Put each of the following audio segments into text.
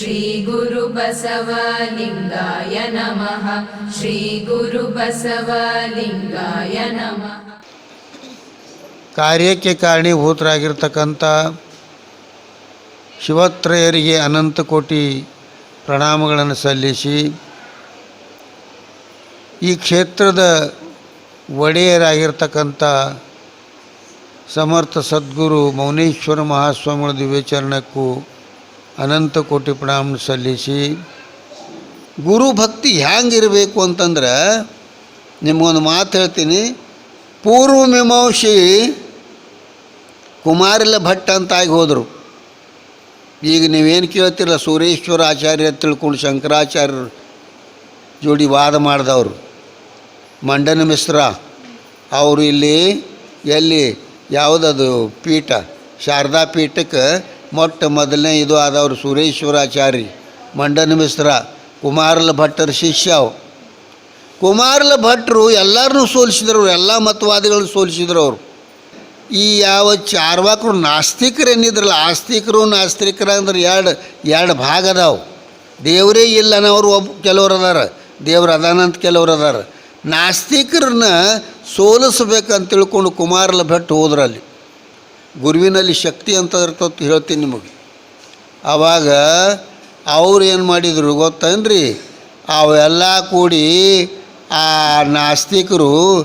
श्रीगुरुबसवलिङ्गाय नमः श्रीगुरुबसवलिङ्गाय नमः ಕಾರ್ಯಕ್ಕೆ ಕಾರಣೀಭೂತರಾಗಿರ್ತಕ್ಕಂಥ ಶಿವತ್ರಯರಿಗೆ ಅನಂತ ಕೋಟಿ ಪ್ರಣಾಮಗಳನ್ನು ಸಲ್ಲಿಸಿ ಈ ಕ್ಷೇತ್ರದ ಒಡೆಯರಾಗಿರ್ತಕ್ಕಂಥ ಸಮರ್ಥ ಸದ್ಗುರು ಮೌನೇಶ್ವರ ಮಹಾಸ್ವಾಮಿಗಳ ದಿವ್ಯಚರಣಕ್ಕೂ ಅನಂತ ಕೋಟಿ ಪ್ರಣಾಮ ಸಲ್ಲಿಸಿ, ಗುರು ಭಕ್ತಿ ಹ್ಯಾಂಗಿರಬೇಕು ಅಂತಂದ್ರೆ ನಿಮಗೊಂದು ಮಾತು ಹೇಳ್ತೀನಿ. ಪೂರ್ವ ಮೀಮಾಂಸಿ ಕುಮಾರಿಲ ಭಟ್ ಅಂತ ಆಗಿ ಹೋದರು. ಈಗ ನೀವೇನು ಕೇಳ್ತಿರಲ್ಲ, ಸುರೇಶ್ವರ ಆಚಾರ್ಯ, ತಿಳ್ಕೊಂಡು ಶಂಕರಾಚಾರ್ಯರು ಜೋಡಿ ವಾದ ಮಾಡಿದವರು. ಮಂಡನ ಮಿಶ್ರ, ಅವರು ಇಲ್ಲಿ ಎಲ್ಲಿ, ಯಾವುದದು ಪೀಠ, ಶಾರದಾ ಪೀಠಕ್ಕೆ ಮೊಟ್ಟ ಮೊದಲನೇ ಇದು ಆದವರು ಸುರೇಶ್ವರಾಚಾರ್ಯ ಮಂಡನ ಮಿಶ್ರ, ಕುಮಾರಲ ಭಟ್ಟರ ಶಿಷ್ಯ ಕುಮಾರಲ ಭಟ್ರು ಎಲ್ಲರನ್ನೂ ಸೋಲಿಸಿದ್ರು ಎಲ್ಲ ಮತವಾದಿಗಳನ್ನು ಸೋಲಿಸಿದ್ರು ಅವರು. ಈ ಯಾವ ಚಾರ್ವಾಕರು ನಾಸ್ತಿಕರು ಏನಿದ್ರಲ್ಲ ಆಸ್ತಿಕರು ನಾಸ್ತಿಕರ ಅಂದ್ರೆ ಎರಡು ಎರಡು ಭಾಗ ಅದಾವೆ. ದೇವರೇ ಇಲ್ಲ ಅನ್ನೋರು ಒಬ್ಬ ಕೆಲವ್ರು ಅದಾರ. ದೇವ್ರು ಅದಾನಂತ ಕೆಲವ್ರು ಅದಾರ. ನಾಸ್ತಿಕರನ್ನ ಸೋಲಿಸ್ಬೇಕಂತ ತಿಳ್ಕೊಂಡು ಕುಮಾರಲ ಭಟ್ ಹೋದ್ರಲ್ಲಿ ಗುರುವಿನಲ್ಲಿ ಶಕ್ತಿ ಅಂತ ಇರ್ತದೆ ಹೇಳ್ತೀನಿ ನಿಮಗೆ. ಆವಾಗ ಅವ್ರು ಏನು ಮಾಡಿದರು ಗೊತ್ತೇನ್ರಿ? ಅವೆಲ್ಲ ಕೂಡಿ ಆ ನಾಸ್ತಿಕರು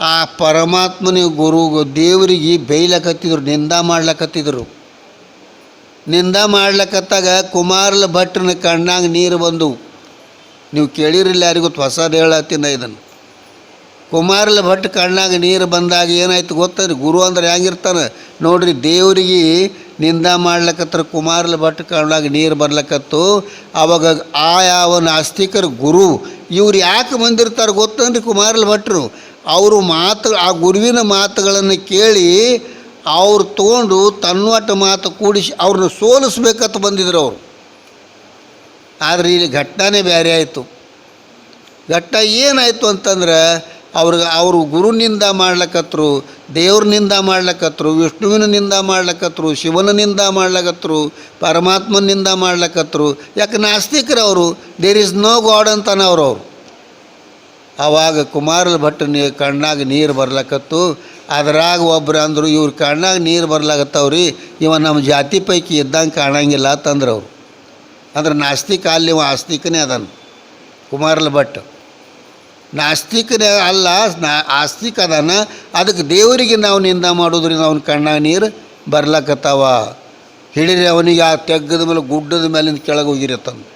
ಆ ಪರಮಾತ್ಮನ ಗುರು ದೇವರಿಗೆ ಬೇಯ್ಲಕತ್ತಿದ್ರು, ನಿಂದ ಮಾಡ್ಲಕತ್ತಿದ್ರು. ನಿಂದ ಮಾಡ್ಲಕತ್ತಾಗ ಕುಮಾರ್ಲ ಭಟ್ರನ ಕಣ್ಣಾಗ ನೀರು ಬಂದವು ನೀವು ಕೇಳಿರಿಲ್ಲ ಯಾರಿಗೂ ಹೊಸದು ಹೇಳತ್ತೀನಿ ಇದನ್ನು. ಕುಮಾರಲ ಭಟ್ ಕಣ್ಣಾಗ ನೀರು ಬಂದಾಗ ಏನಾಯ್ತು ಗೊತ್ತದ್ರಿ ಗುರು ಅಂದ್ರೆ ಹೆಂಗಿರ್ತಾನೆ ನೋಡ್ರಿ, ದೇವರಿಗೆ ನಿಂದ ಮಾಡ್ಲಕತ್ರ ಕುಮಾರಲ ಭಟ್ ಕಣ್ಣಾಗ ನೀರು ಬರ್ಲಕತ್ತು. ಅವಾಗ ಆ ಯಾವ ನಾಸ್ತಿಕರ ಗುರು, ಇವ್ರು ಯಾಕೆ ಬಂದಿರ್ತಾರೆ ಗೊತ್ತನ್ರಿ ಕುಮಾರಲ ಭಟ್ರು? ಅವರು ಮಾತು ಆ ಗುರುವಿನ ಮಾತುಗಳನ್ನು ಕೇಳಿ ಅವ್ರು ತೊಗೊಂಡು ತನ್ನೊಟ್ಟು ಮಾತು ಕೂಡಿಸಿ ಅವ್ರನ್ನ ಸೋಲಿಸ್ಬೇಕಂತ ಬಂದಿದ್ರು ಅವರು. ಆದರೆ ಇಲ್ಲಿ ಘಟ್ಟನೇ ಬೇರೆ ಆಯಿತು. ಘಟ್ಟ ಏನಾಯಿತು ಅಂತಂದ್ರೆ ಅವ್ರಿಗೆ, ಅವರು ಗುರುನಿಂದ ಮಾಡ್ಲಕತ್ರು, ದೇವ್ರನಿಂದ ಮಾಡ್ಲಕತ್ರು, ವಿಷ್ಣುವಿನಿಂದ ಮಾಡ್ಲಕ್ಕತ್ರು ಶಿವನಿಂದ ಮಾಡ್ಲಕ್ಕತ್ರು ಮಾಡ್ಲಕತ್ರು, ಪರಮಾತ್ಮನಿಂದ ಮಾಡ್ಲಕತ್ರು. ಯಾಕೆ ನಾಸ್ತಿಕರು ಅವರು ದೇರ್ ಇಸ್ ನೋ ಗಾಡ್ ಅಂತಾನೆ ಅವ್ರು. ಅವರು ಆವಾಗ ಕುಮಾರಲ ಭಟ್ ನೀ ಕಣ್ಣಾಗ ನೀರು ಬರ್ಲಕತ್ತು, ಅದ್ರಾಗ ಒಬ್ರು ಅಂದರು ಇವ್ರ ಕಣ್ಣಾಗ ನೀರು ಬರ್ಲಾಗತ್ತವ್ರಿ, ಇವ ನಮ್ಮ ಜಾತಿ ಪೈಕಿ ಇದ್ದಂಗೆ ಕಾಣಂಗಿಲ್ಲ ಅಂತಂದ್ರೆ ಅವರು ಅಂದ್ರೆ ನಾಸ್ತಿಕ ಅಲ್ಲಿ ಇವ ಆಸ್ತಿಕನೇ ಅದಾನ ಕುಮಾರಲ ಭಟ್ ನಾಸ್ತಿಕನೇ ಅಲ್ಲ, ನಾ ಆಸ್ತಿಕ ಅದಾನ ಅದಕ್ಕೆ ದೇವರಿಗೆ ನಾವು ನಿಂದ ಮಾಡೋದ್ರಿಂದ ಅವನ ಕಣ್ಣಾಗ ನೀರು ಬರ್ಲಕ್ಕತ್ತಾವ ಹಿಡಿದ್ರೆ ಅವನಿಗೆ ಆ ತೆಗ್ಗದ ಮೇಲೆ, ಗುಡ್ಡದ ಮೇಲಿಂದ ಕೆಳಗೆ ಹೋಗಿರತ್ತಂದು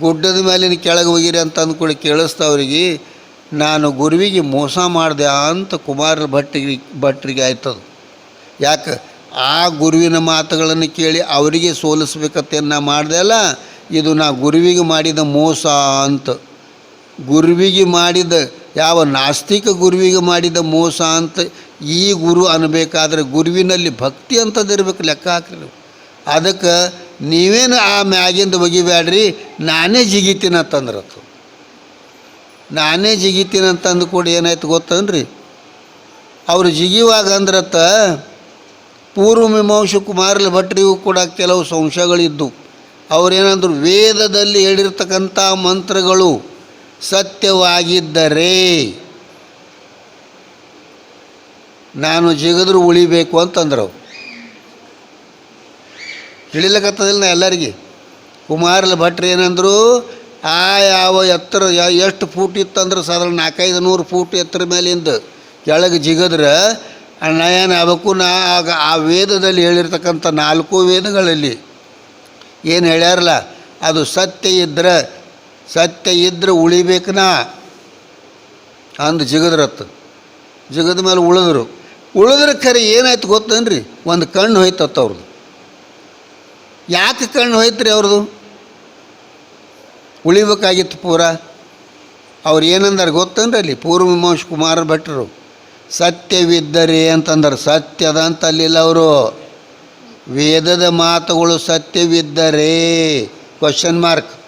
ಗುಡ್ಡದ ಮೇಲಿನ ಕೆಳಗೆ ಹೋಗಿರಿ ಅಂತ ಅಂದ್ಕೊಳ್ಳಿ ಕೇಳಿಸ್ತವ್ರಿಗೆ ನಾನು ಗುರುವಿಗೆ ಮೋಸ ಮಾಡಿದೆ ಅಂತ ಕುಮಾರ ಭಟ್ಟಿಗೆ, ಭಟ್ರಿಗೆ ಆಯ್ತದ. ಯಾಕೆ? ಆ ಗುರುವಿನ ಮಾತುಗಳನ್ನು ಕೇಳಿ ಅವರಿಗೆ ಸೋಲಿಸ್ಬೇಕತ್ತೇನು ನಾ ಮಾಡಿದೆ ಅಲ್ಲ, ಇದು ನಾ ಗುರುವಿಗೆ ಮಾಡಿದ ಮೋಸ ಅಂತ. ಗುರುವಿಗೆ ಮಾಡಿದ, ಯಾವ ನಾಸ್ತಿಕ ಗುರುವಿಗೆ ಮಾಡಿದ ಮೋಸ ಅಂತ ಈ ಗುರು ಅನ್ನಬೇಕಾದ್ರೆ ಗುರುವಿನಲ್ಲಿ ಭಕ್ತಿ ಅಂತದಿರ್ಬೇಕು ಲೆಕ್ಕ ಹಾಕ್ರಿ. ಅದಕ್ಕೆ ನೀವೇನು ಆ ಮ್ಯಾಗಿಂದ ಒಗಿಬ್ಯಾಡ್ರಿ, ನಾನೇ ಜಿಗಿತೀನಿ ಅಂತಂದ್ರತು ನಾನೇ ಜಿಗಿತೀನಿ ಅಂತಂದು ಕೂಡ ಏನಾಯ್ತು ಗೊತ್ತನ್ರಿ? ಅವರು ಜಿಗಿಯುವಾಗ ಅಂದ್ರತ್ತ ಪೂರ್ವ ಮೀಮಾಂಸ ಕುಮಾರಲ ಭಟ್ರಿಗೂ ಕೂಡ ಕೆಲವು ಸಂಶಯಗಳಿದ್ದು ಅವ್ರೇನಂದ್ರು, ವೇದದಲ್ಲಿ ಹೇಳಿರ್ತಕ್ಕಂಥ ಮಂತ್ರಗಳು ಸತ್ಯವಾಗಿದ್ದರೆ ನಾನು ಜಿಗದ್ರು ಉಳಿಬೇಕು ಅಂತಂದ್ರು. ತಿಳಿಲಕತ್ತದಿಲ್ಲ ನಾ ಎಲ್ಲರಿಗೆ ಕುಮಾರಲ ಭಟ್ರು ಏನಂದರು, ಆ ಯಾವ ಎತ್ತರ ಎಷ್ಟು ಫೂಟ್ ಇತ್ತಂದ್ರೆ ಸಾಧಾರಣ ನಾಲ್ಕೈದು ನೂರು ಫೂಟ್ ಎತ್ತರ ಮೇಲಿಂದ ಕೆಳಗೆ ಜಿಗದ್ರೆ ನಯನ ಆಗಬೇಕು ನಾ ಆಗ ಆ ವೇದದಲ್ಲಿ ಹೇಳಿರ್ತಕ್ಕಂಥ ನಾಲ್ಕು ವೇದಗಳಲ್ಲಿ ಏನು ಹೇಳ್ಯಾರಲ್ಲ, ಅದು ಸತ್ಯ ಇದ್ರೆ ಸತ್ಯ ಇದ್ರೆ ಉಳಿಬೇಕನಾ? ಅಂದು ಜಿಗದ್ರತ್ತು ಜಿಗದ ಮೇಲೆ ಉಳಿದ್ರು. ಉಳಿದ್ರೆ ಖರೆ ಏನಾಯ್ತು ಗೊತ್ತೇನ್ರಿ? ಒಂದು ಕಣ್ಣು ಹೋಯ್ತತ್ತ ಅವ್ರದ್ದು ಯಾಕೆ ಕಣ್ಣು ಹೋಯ್ತು ರೀ ಅವ್ರದ್ದು ಉಳಿಬೇಕಾಗಿತ್ತು ಪೂರ. ಅವ್ರು ಏನಂದಾರೆ ಗೊತ್ತೇನ್ರಿ ಅಲ್ಲಿ? ಪೂರ್ವ ಮೀಮಾಂಸ ಕುಮಾರ ಭಟ್ರು. ಸತ್ಯವಿದ್ದರೆ ಅಂತಂದ್ರೆ. ಸತ್ಯದ ಅಂತ ಅಲ್ಲಿಲ್ಲ ಅವರು. ವೇದದ ಮಾತುಗಳು ಸತ್ಯವಿದ್ದರೆ? ಕ್ವಶನ್ ಮಾರ್ಕ್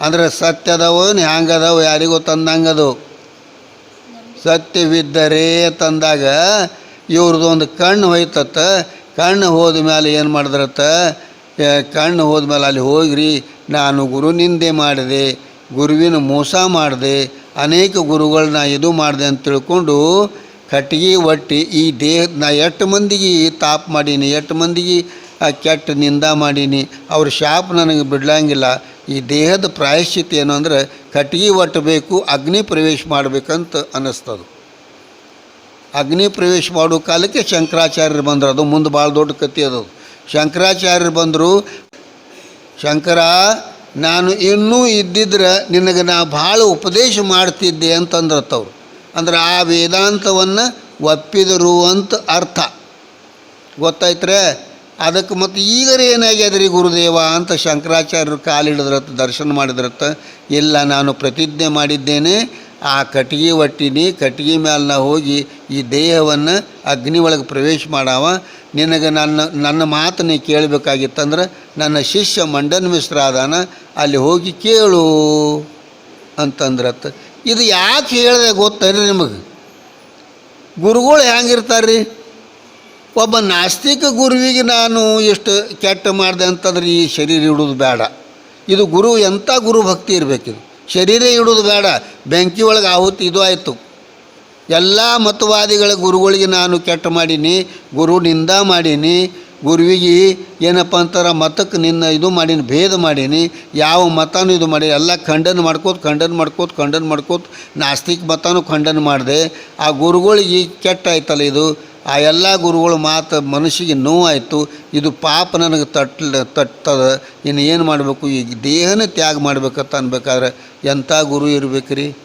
ಅಂದ್ರೆ ಸತ್ಯದವು ಹ್ಯಾಂಗದವು ಯಾರಿಗೂ ತಂದಂಗದು. ಸತ್ಯವಿದ್ದರೆ ತಂದಾಗ ಇವ್ರದ್ದು ಒಂದು ಕಣ್ಣು ಹೋಯ್ತತ್ತ. ಕಣ್ಣು ಹೋದ ಮೇಲೆ ಏನು ಮಾಡಿದ್ರತ್ತ? ಕಣ್ಣು ಹೋದ್ಮೇಲೆ ಅಲ್ಲಿ ಹೋಗ್ರಿ, ನಾನು ಗುರು ನಿಂದೆ ಮಾಡಿದೆ, ಗುರುವಿನ ಮೋಸ ಮಾಡಿದೆ, ಅನೇಕ ಗುರುಗಳನ್ನ ಇದು ಮಾಡಿದೆ ಅಂತ ತಿಳ್ಕೊಂಡು ಕಟ್ಟಿಗೆ ಒಟ್ಟಿ ಈ ದೇಹ ನಾ ಎಷ್ಟು ಮಂದಿಗೆ ತಾಪ್ ಮಾಡೀನಿ, ಎಷ್ಟು ಮಂದಿಗೆ ಕೆಟ್ಟ ನಿಂದ ಮಾಡೀನಿ. ಅವ್ರ ಶಾಪ್ ನನಗೆ ಬಿಡ್ಲಂಗಿಲ್ಲ. ಈ ದೇಹದ ಪ್ರಾಯಶ್ಚಿತ್ತ ಏನು ಅಂದರೆ ಕಟ್ಟಿಗೆ ಒಟ್ಟಬೇಕು ಅಗ್ನಿ ಪ್ರವೇಶ ಮಾಡಬೇಕಂತ ಅನ್ನಿಸ್ತದು. ಅಗ್ನಿ ಪ್ರವೇಶ ಮಾಡೋ ಕಾಲಕ್ಕೆ ಶಂಕರಾಚಾರ್ಯರು ಬಂದರು. ಅದು ಮುಂದೆ ಭಾಳ ದೊಡ್ಡ ಕಥೆ ಅದು. ಶಂಕರಾಚಾರ್ಯರು ಬಂದರು, ಶಂಕರ, ನಾನು ಇನ್ನೂ ಇದ್ದಿದ್ರೆ ನಿನಗೆ ನಾ ಭಾಳ ಉಪದೇಶ ಮಾಡ್ತಿದ್ದೆ ಅಂತಂದ್ರತ್ತವ್ರು ಅಂದ್ರೆ ಆ ವೇದಾಂತವನ್ನು ಒಪ್ಪಿದರು ಅಂತ ಅರ್ಥ. ಗೊತ್ತಾಯ್ತ್ರೆ? ಅದಕ್ಕೆ ಮತ್ತು ಈಗರೇ ಏನಾಗ್ಯದ್ರಿ ಗುರುದೇವ ಅಂತ ಶಂಕರಾಚಾರ್ಯರು ಕಾಲಿಡಿದ್ರತ್ತ, ದರ್ಶನ ಮಾಡಿದ್ರತ್ತ, ಇಲ್ಲ ನಾನು ಪ್ರತಿಜ್ಞೆ ಮಾಡಿದ್ದೇನೆ, ಆ ಕಟ್ಟಿಗೆ ಒಟ್ಟಿನಿ, ಕಟ್ಟಿಗೆ ಮೇಲೆ ಹೋಗಿ ಈ ದೇಹವನ್ನು ಅಗ್ನಿ ಒಳಗೆ ಪ್ರವೇಶ ಮಾಡವ. ನಿನಗೆ ನನ್ನ ನನ್ನ ಮಾತನ್ನ ಕೇಳಬೇಕಾಗಿತ್ತಂದ್ರೆ ನನ್ನ ಶಿಷ್ಯ ಮಂಡನ್ ಮಿಶ್ರ ಅದಾನ ಅಲ್ಲಿ ಹೋಗಿ ಕೇಳು ಅಂತಂದ್ರತ್ತ. ಇದು ಯಾಕೆ ಹೇಳಿದೆ ಗೊತ್ತೇನ್ರಿ ನಿಮಗೆ? ಗುರುಗಳು ಹೆಂಗಿರ್ತಾರೆ ರೀ ಒಬ್ಬ ನಾಸ್ತಿಕ ಗುರುವಿಗೆ ನಾನು ಎಷ್ಟು ಕೆಟ್ಟ ಮಾಡಿದೆ ಅಂತಂದ್ರೆ ಈ ಶರೀರ ಇಡೋದು ಬೇಡ. ಇದು ಗುರು, ಎಂಥ ಗುರು ಭಕ್ತಿ ಇರಬೇಕಿದು ಶರೀರ ಇಡೋದು ಬೇಡ. ಬೆಂಕಿ ಒಳಗೆ ಆಹುತಿ ಇದು ಆಯಿತು. ಎಲ್ಲ ಮತವಾದಿಗಳ ಗುರುಗಳಿಗೆ ನಾನು ಕೆಟ್ಟ ಮಾಡೀನಿ, ಗುರು ನಿಂದ ಮಾಡೀನಿ, ಗುರುವಿಗೆ ಏನಪ್ಪ ಅಂತಾರೆ ಮತಕ್ಕೆ ನಿನ್ನ ಇದು ಮಾಡೀನಿ, ಭೇದ ಮಾಡೀನಿ, ಯಾವ ಮತನೂ ಇದು ಮಾಡಿ ಎಲ್ಲ ಖಂಡನ ಮಾಡ್ಕೋತ ಖಂಡನ ಮಾಡ್ಕೋತ ಖಂಡನ ಮಾಡ್ಕೋತ ನಾಸ್ತಿಕ ಮತನೂ ಖಂಡನ ಮಾಡಿದೆ. ಆ ಗುರುಗಳಿಗೆ ಕೆಟ್ಟ ಆಯ್ತಲ್ಲ ಇದು? ಆ ಎಲ್ಲ ಗುರುಗಳ ಮಾತು ಮನಸ್ಸಿಗೆ ನೋವಾಯಿತು. ಇದು ಪಾಪ ನನಗೆ ತಟ್ಲ, ತಟ್ತದ. ಇನ್ನು ಏನು ಮಾಡಬೇಕು? ಈಗ ದೇಹನ ತ್ಯಾಗ ಮಾಡ್ಬೇಕಂತ ಅನ್ಬೇಕಾದ್ರೆ ಎಂಥ ಗುರು ಇರ್ಬೇಕ್ರಿ?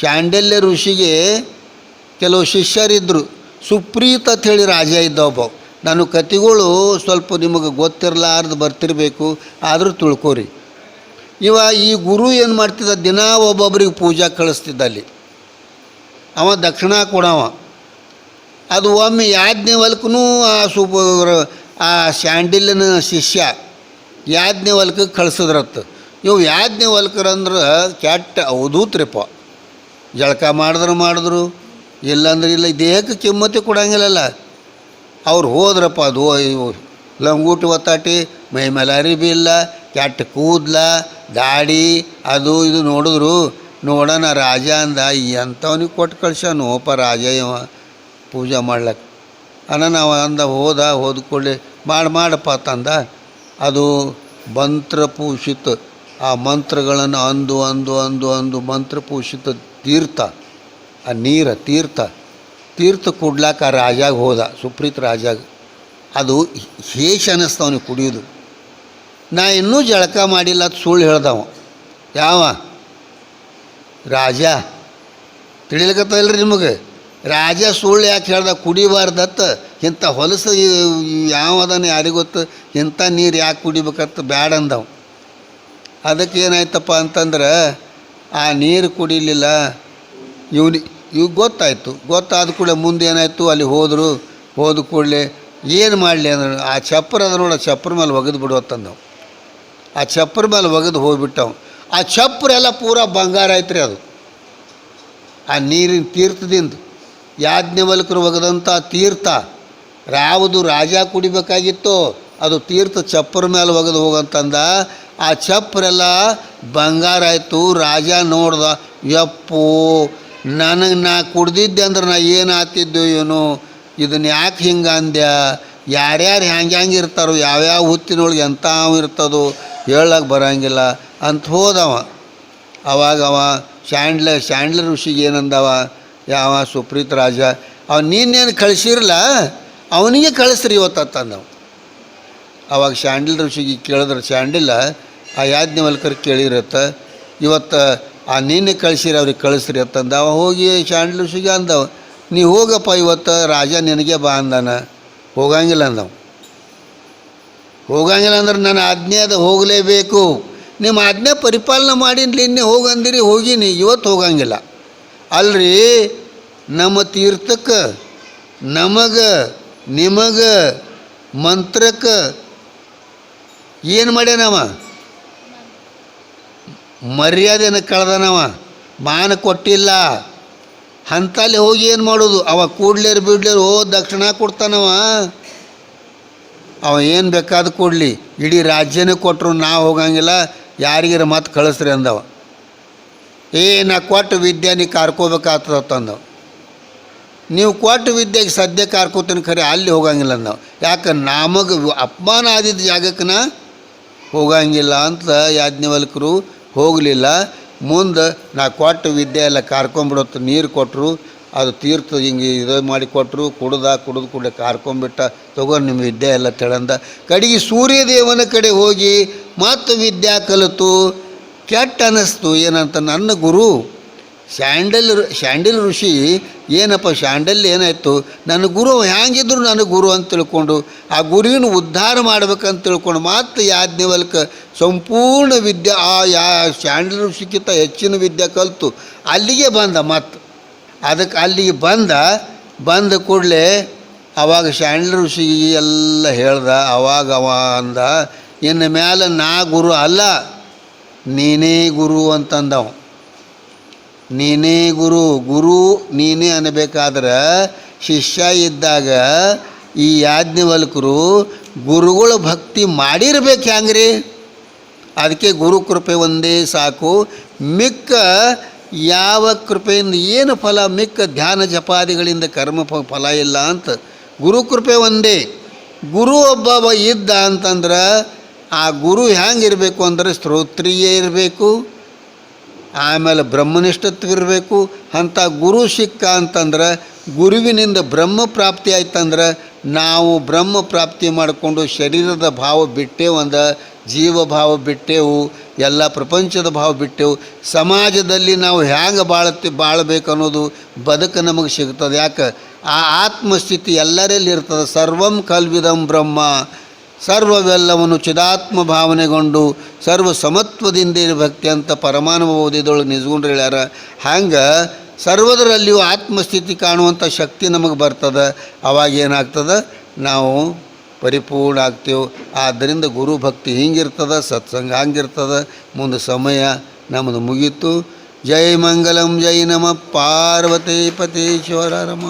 ಶಾಂಡಲ್ಯ ಋಷಿಗೆ ಕೆಲವು ಶಿಷ್ಯರಿದ್ದರು ಸುಪ್ರೀತ್ ಅಂತ ಹೇಳಿ ರಾಜ ಇದ್ದ ಒಬ್ಬ. ನಾನು ಕತಿಗಳು ಸ್ವಲ್ಪ ನಿಮಗೆ ಗೊತ್ತಿರಲಾರ್ದು ಬರ್ತಿರಬೇಕು. ಆದರೂ ತಿಳ್ಕೊರಿ. ಇವ ಈ ಗುರು ಏನು ಮಾಡ್ತಿದ್ದ? ದಿನ ಒಬ್ಬೊಬ್ರಿಗೆ ಪೂಜಾ ಕಳಿಸ್ತಿದ್ದ ಅಲ್ಲಿ. ಅವ ದಕ್ಷಿಣ ಕೊಡವ. ಅದು ಒಮ್ಮೆ ಯಾಜ್ಞವಲ್ಕನೂ ಆ ಸುಪ ಆ ಸ್ಯಾಂಡಿಲ್ನ ಶಿಷ್ಯ ಯಾಜ್ಞವಲ್ಕಕ್ಕೆ ಕಳ್ಸಿದ್ರತ್ತು. ಇವು ಯಾಜ್ಞವಲ್ಕರಂದ್ರೆ ಕೆಟ್ಟ ಅವಧೂತ್ರಿಪ್ಪ. ಜಳಕ ಮಾಡಿದ್ರು ಮಾಡಿದ್ರು, ಇಲ್ಲಾಂದ್ರೆ ಇಲ್ಲ, ದೇಹಕ್ಕೆ ಕಿಮ್ಮತ್ತೆ ಕೊಡಂಗಿಲ್ಲಲ್ಲ. ಅವ್ರು ಹೋದ್ರಪ್ಪ, ಅದು ಇವು ಲಂಗೂಟಿ ಒತ್ತಾಟಿ, ಮೈ ಮೇಲೆ ಅರಿಬಿ ಇಲ್ಲ, ಕೆಟ್ಟ ಕೂದ್ಲ, ದಾಡಿ, ಅದು ಇದು ನೋಡಿದ್ರು. ನೋಡೋಣ ರಾಜ ಅಂದ ಎಂಥವ್ನಿಗೆ ಕೊಟ್ಟು ಕಳ್ಸ್ಯಾನೋಪ ರಾಜ ಇವ. ಪೂಜೆ ಮಾಡ್ಲಕ್ಕೆ ಅನ್ನ ನಾವು ಅಂದ, ಹೋದ ಹೋದ್ಕೊಳ್ಳಿ ಮಾಡಿ, ಮಾಡಪ್ಪ ತಂದ. ಅದು ಮಂತ್ರಪೂಷಿತ ಆ ಮಂತ್ರಗಳನ್ನು ಅಂದು ಅಂದು ಅಂದು ಅಂದು ಮಂತ್ರಪೂಷಿತ ತೀರ್ಥ. ಆ ನೀರ ತೀರ್ಥ. ತೀರ್ಥ ಕುಡ್ಲಾಕ ಆ ರಾಜಾಗ ಹೋದ, ಸುಪ್ರೀತ್ ರಾಜಾಗ. ಅದು ಹೇಷ ಅನ್ನಿಸ್ತವನಿಗೆ ಕುಡಿಯೋದು. ನಾ ಇನ್ನೂ ಜಳಕ ಮಾಡಿಲ್ಲ ಅದು ಸುಳ್ಳು ಹೇಳ್ದವ. ಯಾವ? ರಾಜ. ತಿಳಿಲಿಕತ್ತಲ್ರಿ ನಿಮಗೆ? ರಾಜ ಸುಳ್ಳು ಯಾಕೆ ಹೇಳ್ದ? ಕುಡಿಬಾರ್ದತ್ತ. ಇಂಥ ಹೊಲಸು ಯಾವ ಅದನ್ನು ಯಾರಿಗೆ ಗೊತ್ತು? ಇಂಥ ನೀರು ಯಾಕೆ ಕುಡಿಬೇಕತ್ತ? ಬ್ಯಾಡ ಅಂದವು. ಅದಕ್ಕೆ ಏನಾಯ್ತಪ್ಪ ಅಂತಂದ್ರೆ, ಆ ನೀರು ಕುಡಿಲಿಲ್ಲ. ಇವನಿ ಇವ್ ಗೊತ್ತಾಯಿತು. ಗೊತ್ತಾದ ಕೂಡ ಮುಂದೆ ಏನಾಯಿತು? ಅಲ್ಲಿ ಹೋದರು. ಹೋದ ಕೂಡಲೇ ಏನು ಮಾಡಲಿ ಅಂದ್ರೆ? ಆ ಚಪ್ಪರ ಅದ ನೋಡ ಚಪ್ಪರ ಮೇಲೆ ಒಗೆದು ಬಿಡುವತ್ತಂದವು ಆ ಚಪ್ಪರ ಮೇಲೆ ಒಗೆದು ಹೋಗ್ಬಿಟ್ಟವು. ಆ ಚಪ್ಪರೆಲ್ಲ ಪೂರಾ ಪೂರ ಬಂಗಾರ ಐತ್ರಿ ಅದು. ಆ ನೀರಿನ ತೀರ್ಥದಿಂದ. ಯಾಜ್ಞವಲ್ಕರು ಒಗೆದಂಥ ತೀರ್ಥ ಯಾವುದು ರಾಜ ಕುಡಿಬೇಕಾಗಿತ್ತೋ, ಅದು ತೀರ್ಥ ಚಪ್ಪರ ಮೇಲೆ ಒಗೆದು ಹೋಗಂತಂದ, ಆ ಚಪ್ಪರೆಲ್ಲ ಬಂಗಾರ ಆಯಿತು, ರಾಜ ನೋಡ್ದ, ಯಪ್ಪು, ನನಗೆ ನಾ ಕುಡ್ದಿದ್ದೆ ಅಂದ್ರೆ ನಾ ಏನು ಆತಿದ್ದೆ ಇವನು? ಇದನ್ನ ಯಾಕೆ ಹಿಂಗೆ ಅಂದ್ಯ? ಯಾರ್ಯಾರು ಹ್ಯಾಂಗೆ ಹ್ಯಾಂಗೆ ಇರ್ತಾರೋ, ಯಾವ್ಯಾವ ಹುತ್ತಿನೊಳಗೆ ಎಂಥ ಇರ್ತದೋ ಹೇಳಕ್ಕೆ ಬರೋಂಗಿಲ್ಲ ಅಂತ ಹೋದವ. ಅವಾಗವ ಶ್ಯಾಂಡ್ಲ ಶ್ಯಾಂಡ್ಲ ಋಷಿಗೆ ಏನಂದವ ಯಾವ ಸುಪ್ರೀತ್ ರಾಜ? ಅವ ನೀನೇನು ಕಳಿಸಿರಲ್ಲ ಅವನಿಗೆ ಕಳಿಸ್ರಿ ನಾವು ಅವಾಗ ಶ್ಯಾಂಡಲ್ ಋಷಿಗೆ ಕೇಳಿದ್ರೆ ಶಾಂಡಿಲ್ಲ ಆ ಯಾಜ್ಞವಲ್ಕರ್ ಕೇಳಿರತ್ತ, ಇವತ್ತು ಆ ನೀನೆ ಕಳಿಸಿರಿ, ಅವ್ರಿಗೆ ಕಳಿಸ್ರಿ ಅಂತಂದ ಅವ ಹೋಗಿ ಶ್ಯಾಂಡಲ್ ಋಷಿಗೆ ಅಂದವ, ನೀ ಹೋಗಪ್ಪ ಇವತ್ತು, ರಾಜ ನಿನಗೆ ಬಾ ಅಂದಾನ. ಹೋಗಂಗಿಲ್ಲ ಅಂದವ. ಹೋಗಂಗಿಲ್ಲ ಅಂದ್ರೆ ನನ್ನ ಆಜ್ಞೆ ಅದು ಹೋಗಲೇಬೇಕು. ನಿಮ್ಮ ಆಜ್ಞೆ ಪರಿಪಾಲನೆ ಮಾಡಿ ನಿನ್ನೆ ಹೋಗಂದಿರಿ, ಹೋಗಿನಿ, ಇವತ್ತು ಹೋಗಂಗಿಲ್ಲ. ಅಲ್ರಿ ನಮ್ಮ ತೀರ್ಥಕ್ಕೆ, ನಮಗೆ, ನಿಮಗೆ ಮಂತ್ರಕ್ಕೆ ಏನು ಮಾಡ್ಯಾನವ? ಮರ್ಯಾದೆನ ಕಳ್ದನವ. ಮಾನ ಕೊಟ್ಟಿಲ್ಲ. ಅಂತಲ್ಲಿ ಹೋಗಿ ಏನು ಮಾಡೋದು? ಅವ ಕೂಡ್ಲೇರು ಬಿಡ್ಲೇರು ಓ ದಕ್ಷಿಣ ಕೊಡ್ತಾನವ. ಅವ ಏನು ಬೇಕಾದ ಕೊಡಲಿ. ಇಡೀ ರಾಜ್ಯನೇ ಕೊಟ್ಟರು ನಾವು ಹೋಗಂಗಿಲ್ಲ. ಯಾರಿಗಾರ ಮತ್ತೆ ಕಳಿಸ್ರಿ ಅಂದವ. ಏ, ನಾ ಕೊಟ್ಟು ವಿದ್ಯಾನಿ ನೀ ಕಾರ್ಕೋಬೇಕಾಗ್ತದ ತಂದವ. ನೀವು ಕೊಟ್ಟು ವಿದ್ಯೆಗೆ ಸದ್ಯ ಕಾರ್ಕೋತೀನಿ ಖರೆ, ಅಲ್ಲಿ ಹೋಗಂಗಿಲ್ಲ ನಾವು. ಯಾಕೆ, ನಮಗೆ ಅಪಮಾನ ಆದಿದ್ದ ಜಾಗಕ್ಕೆ ಹೋಗಂಗಿಲ್ಲ ಅಂತ ಯಾಜ್ಞವಲ್ಕರು ಹೋಗಲಿಲ್ಲ. ಮುಂದೆ ನಾ ಕೊಟ್ಟು ವಿದ್ಯೆ ಎಲ್ಲ ಕಾರ್ಕೊಂಬಿಡತ್ತು, ನೀರು ಕೊಟ್ಟರು ಅದು ತೀರ್ಥ ಹಿಂಗೆ ಇದು ಮಾಡಿ ಕೊಟ್ಟರು ಕುಡ್ದ, ಕುಡಿದು ಕೂಡಲೇ ಕಾರ್ಕೊಂಬಿಟ್ಟ, ತಗೋ ನಿಮ್ಮ ವಿದ್ಯೆ ಎಲ್ಲ ತೆಳಂದ. ಕಡೆಗೆ ಸೂರ್ಯದೇವನ ಕಡೆ ಹೋಗಿ ಮತ್ತು ವಿದ್ಯಾ ಕಲಿತು, ಕೆಟ್ಟ ಅನ್ನಿಸ್ತು ಏನಂತ ನನ್ನ ಗುರು ಶಾಂಡಲ್ ಸ್ಯಾಂಡಲ್ ಋಷಿ, ಏನಪ್ಪ ಸ್ಯಾಂಡಲ್ ಏನಾಯಿತು? ನನ್ನ ಗುರು ಹ್ಯಾಂಗಿದ್ರು ನನ್ನ ಗುರು ಅಂತ ತಿಳ್ಕೊಂಡು, ಆ ಗುರುವಿನ ಉದ್ಧಾರ ಮಾಡ್ಬೇಕಂತ ತಿಳ್ಕೊಂಡು ಮಾತ್ರ ಯಾಜ್ಞವಲ್ಕ ಸಂಪೂರ್ಣ ವಿದ್ಯೆ, ಆ ಯಾ ಸ್ಯಾಂಡಲ್ ಋಷಿಗಿಂತ ಹೆಚ್ಚಿನ ವಿದ್ಯೆ ಕಲಿತು. ಅಲ್ಲಿಗೆ ಬಂದ ಮತ್ತು ಅದಕ್ಕೆ ಅಲ್ಲಿಗೆ ಬಂದ ಬಂದ ಕೂಡಲೇ ಅವಾಗ ಸ್ಯಾಂಡಲ್ ಋಷಿ ಎಲ್ಲ ಹೇಳ್ದ, ಅವಾಗ ಅವ ಅಂದ, ಇನ್ನು ಮ್ಯಾಲೆ ನಾ ಗುರು ಅಲ್ಲ, ನೀನೇ ಗುರು ಅಂತಂದವ. ನೀನೇ ಗುರು ಗುರು ನೀನೇ ಅನ್ನಬೇಕಾದ್ರೆ ಶಿಷ್ಯ ಇದ್ದಾಗ ಈ ಯಾಜ್ಞವಲ್ಕರು ಗುರುಗಳ ಭಕ್ತಿ ಮಾಡಿರ್ಬೇಕು ಹ್ಯಾಂಗ್ರಿ ಅದಕ್ಕೆ ಗುರು ಕೃಪೆ ಒಂದೇ ಸಾಕು. ಮಿಕ್ಕ ಯಾವ ಕೃಪೆಯಿಂದ ಏನು ಫಲ, ಮಿಕ್ಕ ಧ್ಯಾನ ಜಪಾದಿಗಳಿಂದ ಕರ್ಮ ಫಲ ಇಲ್ಲ ಅಂತ ಗುರು ಕೃಪೆ ಒಂದೇ. ಗುರು ಒಬ್ಬ ಇದ್ದ ಅಂತಂದ್ರೆ ಆ ಗುರು ಹ್ಯಾಂಗಿರಬೇಕು ಅಂದರೆ ಸ್ತೋತ್ರಿಯೇ ಇರಬೇಕು. ಆಮೇಲೆ ಬ್ರಹ್ಮನಿಷ್ಠತ್ವ ಇರಬೇಕು ಅಂಥ ಗುರು ಸಿಕ್ಕ ಅಂತಂದ್ರೆ, ಗುರುವಿನಿಂದ ಬ್ರಹ್ಮ ಪ್ರಾಪ್ತಿ ಆಯ್ತಂದ್ರೆ, ನಾವು ಬ್ರಹ್ಮ ಪ್ರಾಪ್ತಿ ಮಾಡಿಕೊಂಡು ಶರೀರದ ಭಾವ ಬಿಟ್ಟೇವಂದ ಜೀವ ಭಾವ ಬಿಟ್ಟೆವು, ಎಲ್ಲ ಪ್ರಪಂಚದ ಭಾವ ಬಿಟ್ಟೆವು, ಸಮಾಜದಲ್ಲಿ ನಾವು ಹ್ಯಾಂಗೆ ಬಾಳತ್ತಿ ಬಾಳಬೇಕು ಅನ್ನೋದು ಬದುಕು ನಮಗೆ ಸಿಗ್ತದೆ. ಯಾಕೆ? ಆ ಆತ್ಮಸ್ಥಿತಿ ಎಲ್ಲರಲ್ಲಿ ಇರ್ತದೆ. ಸರ್ವಂ ಕಲ್ವಿದಂ ಬ್ರಹ್ಮ. ಸರ್ವವೆಲ್ಲವನ್ನು ಚಿದಾತ್ಮ ಭಾವನೆಗೊಂಡು ಸರ್ವ ಸಮತ್ವದಿಂದ ಇರಬೇಕು ಅಂತ ಪರಮಾನುಭವ ಓದಿದೊಳಗೆ ನಿಜಗೊಂಡು ಹೇಳ್ಯಾರ. ಹಂಗೆ ಸರ್ವದರಲ್ಲಿಯೂ ಆತ್ಮಸ್ಥಿತಿ ಕಾಣುವಂಥ ಶಕ್ತಿ ನಮಗೆ ಬರ್ತದೆ. ಅವಾಗ ಏನಾಗ್ತದೆ? ನಾವು ಪರಿಪೂರ್ಣ ಆಗ್ತೇವೆ. ಆದ್ದರಿಂದ ಗುರು ಭಕ್ತಿ ಹಿಂಗಿರ್ತದೆ, ಸತ್ಸಂಗ ಹಂಗಿರ್ತದೆ. ಮುಂದೆ ಸಮಯ ನಮ್ಮದು ಮುಗೀತು. ಜೈ ಮಂಗಲಂ, ಜೈ ನಮ. ಪಾರ್ವತಿ ರಮ